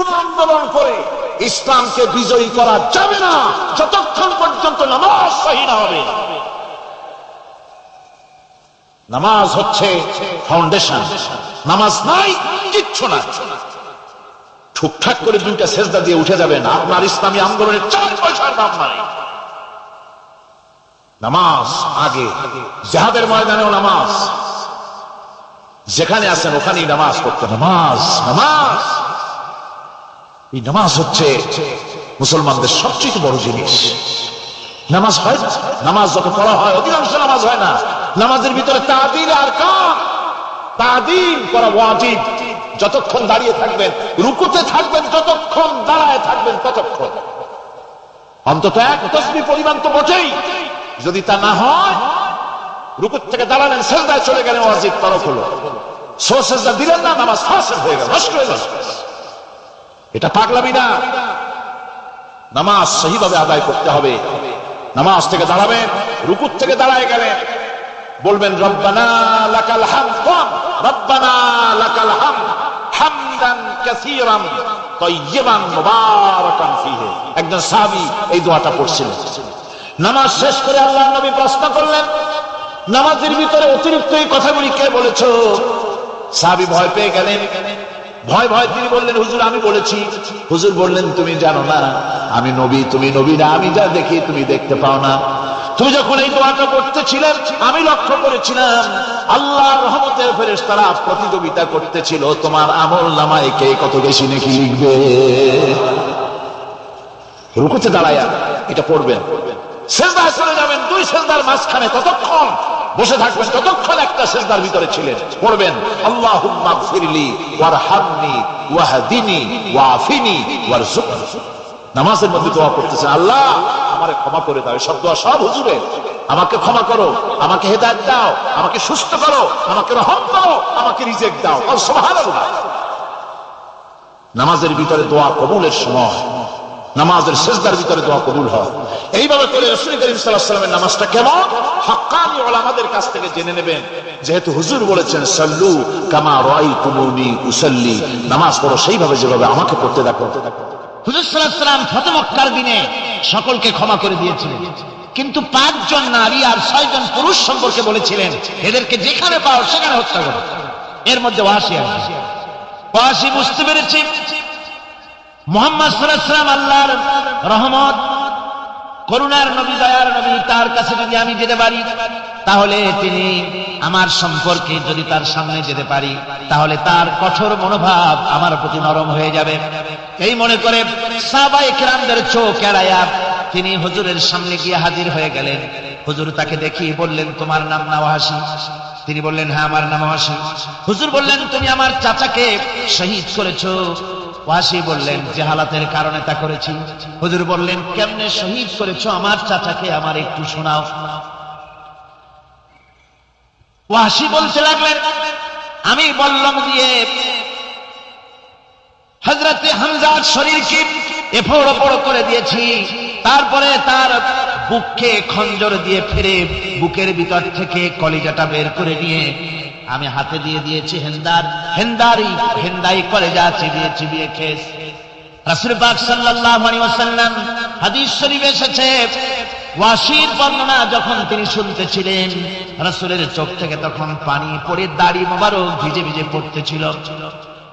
কোন আন্দোলন করে ইসলামকে বিজয়ী করা যাবে না, যতক্ষণ পর্যন্ত নামাজ সহি না হবে। নামাজ হচ্ছে ফাউন্ডেশন নামাজ নাই, কিচ্ছু না। ঠুকঠাক করে দুইটা সেজদা দিয়ে উঠে যাবেন আপনার ইসলামী আন্দোলনের চার পয়সার দাম নাই নামাজ আগে, জাহাদের ময়দানেও নামাজ। যেখানে আছেন ওখানেই নামাজ পড়তে নামাজ নামাজ। এই নামাজ হচ্ছে মুসলমানদের সবচেয়ে বড় জিনিস। নামাজ হয়, নামাজ যত পড়া হয়, অধিকাংশ নামাজ হয় না। নামাজের ভিতরে তাদিল আর কাম। তাদিল করা ওয়াজিব। যতক্ষণ দাঁড়িয়ে থাকবেন, রুকুতে থাকবেন, যতক্ষণ দাঁড়ায় থাকবেন, ততক্ষণ। অন্তত এক তসবি পরিমাণ তো বটেই। যদি তা না হয় রুকুত থেকে দাঁড়ালেন, সেজদায় চলে গেলেন, ওয়াজিব তরফ হলো। সোসেজদা দিলেন না, নামাজ হয়ে গেল, নষ্ট হয়ে গেল। এটা পাগলামি না। নামাজ সহিভাবে আদায় করতে হবে। নামাজ থেকে দাঁড়াবেন, রুকুর থেকে দাঁড়ায় গেলেন। বলবেন, রব্বানা লাকাল কম, রব্বানা লাকাল হামদ হামদান কাসীরান তাইয়িবান মুবারাকান ফিহি। একজন সাহাবী এই দোয়াটা পড়ছিলেন। নামাজ শেষ করে আল্লাহ নবী প্রশ্ন করলেন, নামাজের ভিতরে অতিরিক্ত এই কথাগুলি কে বলেছ? সাহাবী ভয় পেয়ে গেলেন। ভয় ভয় তিনি বললেন, হুজুর, আমি বলেছি। হুজুর বললেন, তুমি জানো না, আমি নবী, তুমি নবী না, আমি যা দেখি তুমি দেখতে পাও না। তুমি যখন এই দোয়াটা করতেছিলেন আমি লক্ষ্য করেছিলাম আল্লাহ রহমতের ফেরেস তারা প্রতিযোগিতা করতেছিল, তোমার আমল নামায় কে কত বেশি নাকি লিখবে? রুকুতে দাঁড়ায়া, এটা পড়বেন। সেজদায় চলে যাবেন, দুই সেজদার মাঝখানে ততক্ষণ বসে থাকবেন, ততক্ষণ একটা সেজদার ভিতরে ছিলেন, পড়বেন, আল্লাহুম্মা ফিরলি ওয়ারহামনি ওয়াহদিনি ওয়াফিনি ওয়ারজুকনি নামাজের মধ্যে দোয়া করতেছেন, আল্লাহ, আমারে ক্ষমা করে দাও সব দোয়া সব হুজুরে, আমাকে ক্ষমা করো, আমাকে হেদায়েত দাও, আমাকে সুস্থ করো, আমাকে রহম দাও আমাকে রিজেক্ট দাও। সুবহানাল্লাহ। নামাজের ভিতরে দোয়া কবুলের সময়। নামাজের শেষদার ভিতরে দোয়া কবুল হয়। এইভাবে করে রসুল করিম সাল্লামের নামাজটা কেমন? হকানি ওলামাদের কাছ থেকে জেনে নেবেন। যেহেতু হুজুর বলেছেন, সাল্লু কামা রাই তুমুনি উসাল্লি। নামাজ পড়ো সেইভাবে যেভাবে আমাকে পড়তে দেখো। হুজুর সাল্লাম ফতে দিনে সকলকে ক্ষমা করে দিয়েছিলেন। কিন্তু পাঁচজন নারী আর ছয়জন পুরুষ সম্পর্কে বলেছিলেন, এদেরকে যেখানে পাও সেখানে হত্যা করো। এর মধ্যে ওয়াসি আছে। ওয়াসি বুঝতে পেরেছি মোহাম্মদ সাল্লাম আল্লাহর রহমত, করুণার নবী, দয়ার নবী তার কাছে যদি আমি যেতে পারি, তাহলে তিনি আমার সম্পর্কে যদি তার সামনে যেতে পারি, তাহলে তার কঠোর মনোভাব আমার প্রতি নরম হয়ে যাবে। এই মনে করে সাবাই কেরামদের চোখ এড়াইয়া তিনি হুজুরের সামনে গিয়ে হাজির হয়ে গেলেন। হুজুর তাকে দেখিয়ে বললেন, তোমার নাম নাওয়াসি তিনি বললেন হ্যাঁ আমার নাম হুজুর বললেন, তুমি আমার চাচাকে শহীদ করেছ। ওয়াসি বললেন, জেহালাতের কারণে তা করেছি। হুজুর বললেন, কেমনে শহীদ করেছ? আমার চাচাকে আমার একটু শোনাও। ওয়াসি বলতে লাগলেন, আমি বললাম দিয়ে হজরতে হামজার শরীরকে এফোড় ওপড় করে দিয়েছি। তারপরে তার বুককে খঞ্জর দিয়ে ফিরে বুকের ভিতর থেকে কলিজাটা বের করে নিয়ে আমি হাতে দিয়ে দিয়েছি হেন্দার। হেন্দারি হেন্দাই কলেজা চিবিয়ে চিবিয়ে খেস। রাসুল পাক সাল্লাল্লাহু আলাইহি ওয়াসাল্লাম হাদিস শরীফে এসেছে, ওয়াসির বর্ণনা যখন তিনি শুনতেছিলেন, রাসূলের চোখ থেকে তখন পানি পড়ে দাড়ি মোবারক ভিজে ভিজে পড়তেছিল।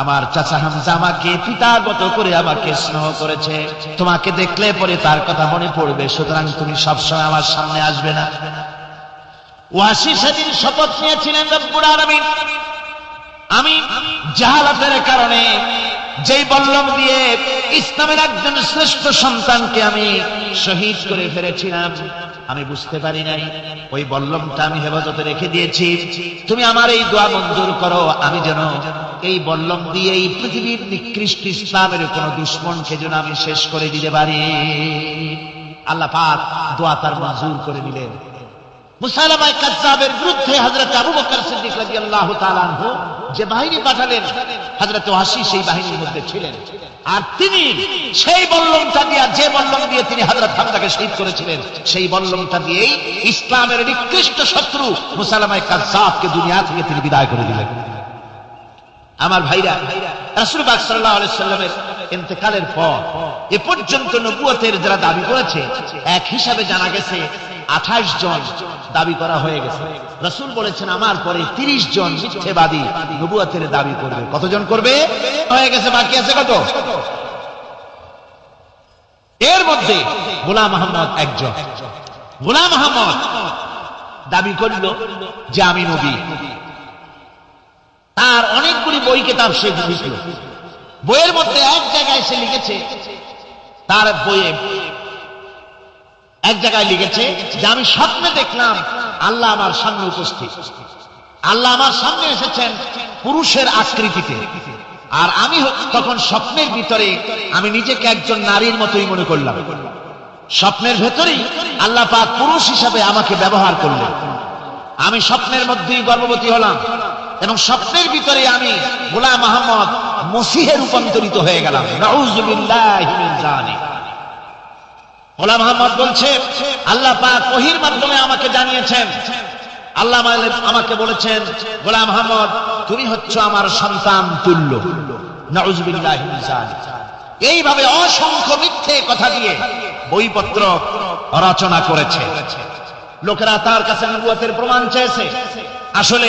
আমার চাচা হামজা আমাকে পিতাগত করে আমাকে স্নেহ করেছে। তোমাকে দেখলে পরে তার কথা মনে পড়বে, সুতরাং তুমি সবসময় আমার সামনে আসবে না। ওয়াসি সেদিন শপথ নিয়েছিলেন আমি জাহালাতের কারণে যেই বল্লম দিয়ে ইসলামের একজন শ্রেষ্ঠ সন্তানকে আমি শহীদ করে ফেলেছিলাম, আমি বুঝতে পারি নাই। ওই বল্লমটা আমি হেফাজতে রেখে দিয়েছি। তুমি আমার এই দোয়া মঞ্জুর করো, আমি যেন এই বল্লম দিয়ে এই পৃথিবীর নিকৃষ্ট ইসলামের কোন দুশ্মনকে যেন আমি শেষ করে দিতে পারি। আল্লাহ পাক দোয়া তার মঞ্জুর করে নিলেন মুসাইলামায় কাজ্জাবের বিরুদ্ধে আবু বকর সিদ্দিক রাদিয়াল্লাহু তাআলা আনহু যে বাহিনী পাঠালেন সেই বাহিনীর মধ্যে ছিলেন। আর তিনি সেই বল্লমটা যে বল্লম দিয়ে তিনি হযরত হামজাকে শহীদ করেছিলেন, সেই বল্লমটা দিয়েই ইসলামের নিকৃষ্ট শত্রু মুসাইলামায় কাজ্জাবকে দুনিয়া থেকে তিনি বিদায় করে দিলেন। আমার ভাইরা, রাসূল পাক সাল্লাল্লাহু আলাইহি ইন্তেকালের পর এ পর্যন্ত নবুয়তের যারা দাবি করেছে, এক হিসাবে জানা গেছে আঠাশ জন দাবি করা হয়ে গেছে। রসুল বলেছেন, আমার পরে তিরিশ জন মিথ্যেবাদী নবুয়তের দাবি করবে। কতজন করবে? হয়ে গেছে, বাকি আছে কত? এর মধ্যে গোলাম আহমদ একজন। গোলাম আহমদ দাবি করল যে, আমি নবী। তার অনেকগুলি বই কেতাব সে লিখল। বইয়ের মধ্যে এক জায়গায় সে লিখেছে, তার বইয়ে এক জায়গায় লিখেছে যে আমি স্বপ্নে দেখলাম আল্লাহ আমার সামনে উপস্থিত। আল্লাহ আমার সামনে এসেছেন পুরুষের আকৃতিতে। আর আমি তখন স্বপ্নের ভিতরে আমি নিজেকে একজন নারীর মতোই মনে করলাম। স্বপ্নের ভেতরেই আল্লাহ পাক পুরুষ হিসাবে আমাকে ব্যবহার করলেন। আমি স্বপ্নের মধ্যেই গর্ভবতী হলাম। এবং স্বপ্নের ভিতরে আমি গোলাম আহমদ মসিহে রূপান্তরিত হয়ে গেলাম। গোলাম আহমদ বলছে, আল্লাহ পাক ওহির মাধ্যমে আমাকে জানিয়েছেন। আল্লাহ আমাকে বলেছেন, গোলাম আহমদ, তুমি হচ্ছ আমার সন্তান তুল্য। নাউজুবিল্লাহি এইভাবে অসংখ্য মিথ্যে কথা দিয়ে বইপত্র রচনা করেছে। লোকেরা তার কাছে নবুয়তের প্রমাণ চেয়েছে। আসলে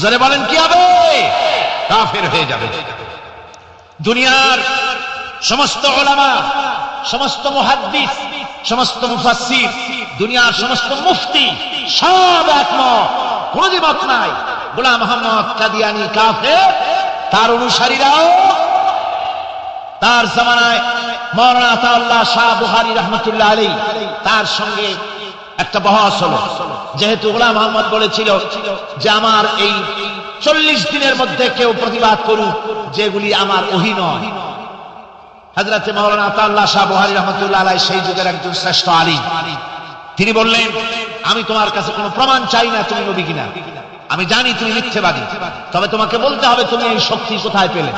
জোরে বলেন, কি হবে? কাফের হয়ে যাবে। দুনিয়ার সমস্ত ওলামা, সমস্ত মুহাদ্দিস, সমস্ত মুফাসসির, দুনিয়ার সমস্ত মুফতি সব একমত। কোন দ্বিমত নাই। গোলাম মোহাম্মদ কাদিয়ানি কাফের, তার অনুসারীরাও তার জামানায় মৌলানা আতাউল্লাহ শাহ বুহারি রহমতুল্লাহ আলী তার সঙ্গে একটা বহস হলো। যেহেতু গোলাম মোহাম্মদ বলেছিল যে আমার এই চল্লিশ দিনের মধ্যে কেউ প্রতিবাদ করুক, যেগুলি আমার নয়। হাজরাতে মৌলানা আতাউল্লাহ শাহ বুহারি রহমতুল্লাহ আলাই সেই যুগের একজন শ্রেষ্ঠ আলী তিনি বললেন, আমি তোমার কাছে কোনো প্রমাণ চাই না তুমি নবী কিনা। আমি জানি তুমি মিথ্যেবাদী। তবে তোমাকে বলতে হবে তুমি এই শক্তি কোথায় পেলে?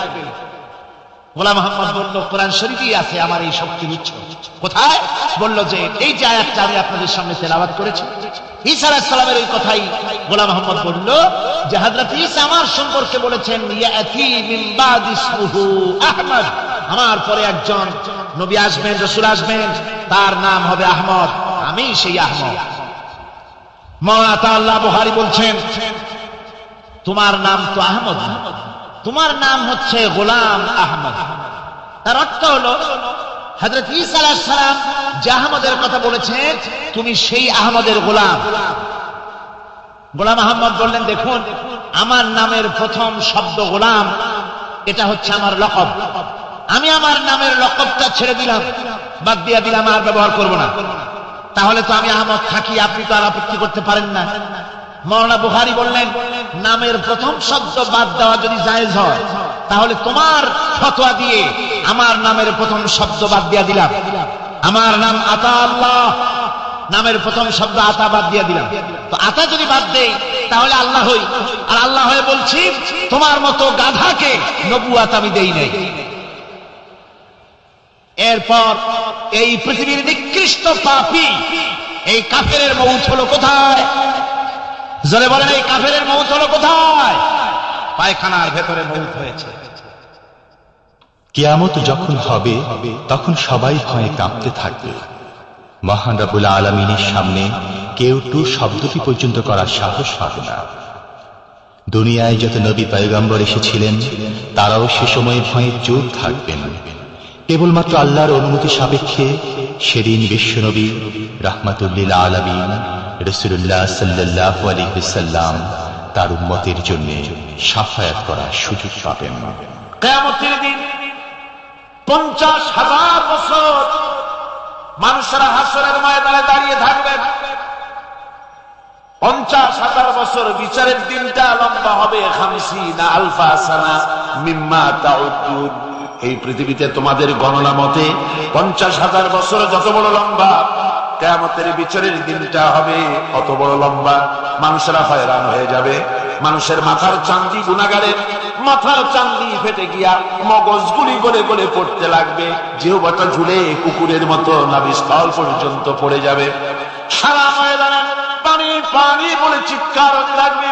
গোলাম মোহাম্মদ বলল, কোরআন শরীফই আছে আমার এই শক্তির উৎস। কোথায়? বলল যে, এই যে আয়াতটা আমি আপনাদের সামনে তেলাওয়াত করেছি। সালামের এই কথাই গোলাম মোহাম্মদ বলল, যে আমার সম্পর্কে বলেছেন আহমদ। আমার পরে একজন নবী আসবেন, রাসূল আসবেন, তার নাম হবে আহমদ। আমি সেই আহমদ। বুখারী বলছেন, তোমার নাম তো আহমদ না। তোমার নাম হচ্ছে গোলাম আহমদ। তার অর্থ হলো হজরত আলাইহিস সালাম যে আহমদের কথা বলেছেন, তুমি সেই আহমদের গোলাম। গোলাম আহমদ বললেন, দেখুন, আমার নামের প্রথম শব্দ গোলাম, এটা হচ্ছে আমার লকব। আমি আমার নামের লকবটা ছেড়ে দিলাম, বাদ দিয়া দিলাম, আর ব্যবহার করব না। তাহলে তো আমি আহমদ থাকি, আপনি তো আর আপত্তি করতে পারেন না। মৌলানা বুখারি বললেন, নামের প্রথম শব্দ বাদ দেওয়া যদি জায়েজ হয়, তাহলে তোমার ফতোয়া দিয়ে আমার নামের প্রথম শব্দ বাদ দিয়া দিলাম। আমার নাম আতা আল্লাহ, নামের প্রথম শব্দ আতা বাদ দিয়া দিলাম। তো আতা যদি বাদ দেই, তাহলে আল্লাহ হই। আর আল্লাহ হয়ে বলছি, তোমার মতো গাধাকে নবুয়াত আমি দেই নাই। এরপর এই পৃথিবীর নিকৃষ্ট পাপী, এই কাফেরের মৌত হলো কোথায়? জোরে বলেন, এই কাফেরের মৌত হলো কোথায়? পায়খানার ভেতরে মৌত হয়েছে। কিয়ামত যখন হবে, তখন সবাই ভয়ে কাঁপতে থাকবে। মহান রাবুল আলমিনের সামনে কেউ টু শব্দটি পর্যন্ত করার সাহস পাবে না। দুনিয়ায় যত নবী পয়গম্বর এসেছিলেন, তারাও সে সময়ে ভয়ে চোর থাকবেন। কেবলমাত্র আল্লাহর অনুমতি সাপেক্ষে সেদিন বিশ্বনবী রাহমাতুল্লিল আলমিন রসুল্লাহ সাল্লাহ আলিহাল্লাম তার উম্মতের জন্য সাফায়াত করার সুযোগ পাবেন। পঞ্চাশ হাজার বছর মানুষেরা হাসরের ময়দানে দাঁড়িয়ে থাকবেন। পঞ্চাশ হাজার বছর বিচারের দিনটা লম্বা হবে খামসি না আলফা সানা মিম্মা তাউদ্দুন। এই পৃথিবীতে তোমাদের গণনা মতে পঞ্চাশ হাজার বছর যত বড় লম্বা কেয়ামতের বিচারের দিনটা হবে অত বড় লম্বা। মানুষেরা হয়রান হয়ে যাবে। মানুষের মাথার চান্দি গুণাগারের মাথার চান্দি ফেটে গিয়া মগজ গুলি গলে গলে পড়তে লাগবে। জিহবাটা ঝুলে কুকুরের মতো নাবিস্থল পর্যন্ত পড়ে যাবে। সারা ময়দানে পানি পানি বলে চিৎকার লাগবে।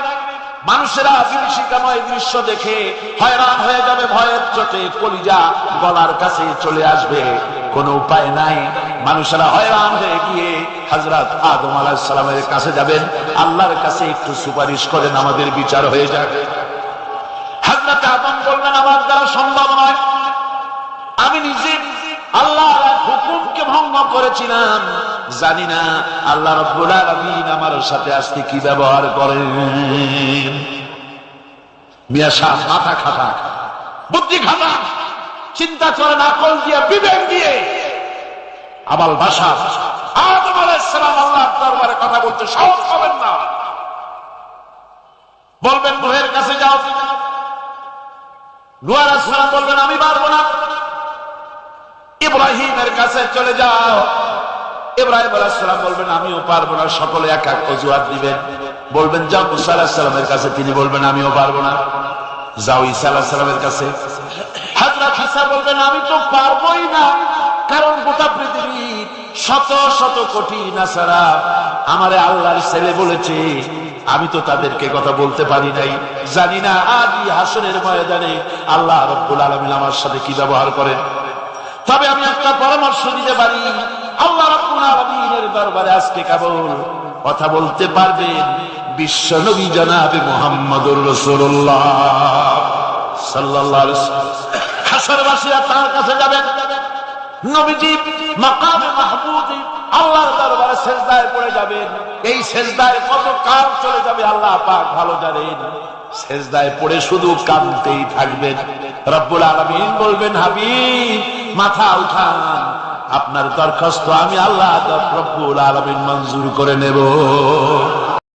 মানুষেরা বিভীষিকাময় দৃশ্য দেখে হয়রান হয়ে যাবে, ভয়ের চোটে কলিজা গলার কাছে চলে আসবে। কোনো উপায় নাই। মানুষেরা হয়রান হয়ে গিয়ে হজরত আদম আলাহিসাল্লামের কাছে যাবেন। আল্লাহর কাছে একটু সুপারিশ করেন, আমাদের বিচার হয়ে যাবে হজরত আদম বললেন, আমার দ্বারা সম্ভব নয়। আমি নিজে আল্লাহর এক হুকুমকে ভঙ্গ করেছিলাম। জানি না আল্লাহ রব্বুল আমার সাথে আজকে কি ব্যবহার করেন। মাথা খাটা বুদ্ধি খাটা চিন্তা করে না কল দিয়ে, বিবেক দিয়ে আবাল আল্লাহর দরবারে কথা সাহস না। বলবেন কাছে যাও। বলবেন, আমি পারব না। ইব্রাহিমের কাছে চলে যাও। আমিও পারব না, সকলে এক এক অজুহাত দিবেন। বলবেন, যাও। মুসা আলাহিসাল্লামের কাছে তিনি বলবেন, আমিও পারব না। যাও ঈসা আলাহিসাল্লামের কাছে। হাজরত ঈসা বলবেন, আমি তো পারবোই না। কারণ গোটা পৃথিবী শত শত কোটি নাসারা আমারে আল্লাহর ছেলে বলেছে। আমি তো তাদেরকে কথা বলতে পারি নাই। জানি না আদি হাসনের ময়দানে আল্লাহ রব্বুল আলমিন আমার সাথে কি ব্যবহার করেন। তবে আমি একটা পরামর্শ দিতে পারি। আল্লাহ রাব্বুল আলামিনের দরবারে আজকে কেবল কথা বলতে পারবেন বিশ্ব নবী জানাবে মুহাম্মদুর রাসূলুল্লাহ সাল্লাল্লাহু আলাইহি হাসরবাসীরা তার কাছে যাবেন। নবীজি মাকামে মাহমুদে আল্লাহর দরবারে সেজদায় পড়ে যাবেন। এই সেজদায় কত কাল চলে যাবে আল্লাহ পাক ভালো জানেন। সেজদায় পড়ে শুধু কাঁদতেই থাকবেন। রব্বুল আলামিন বলবেন, হাবিব, মাথা উঠান। আপনার দরখাস্ত আমি আল্লাহ রব্বুল আলামিন মঞ্জুর করে নেব।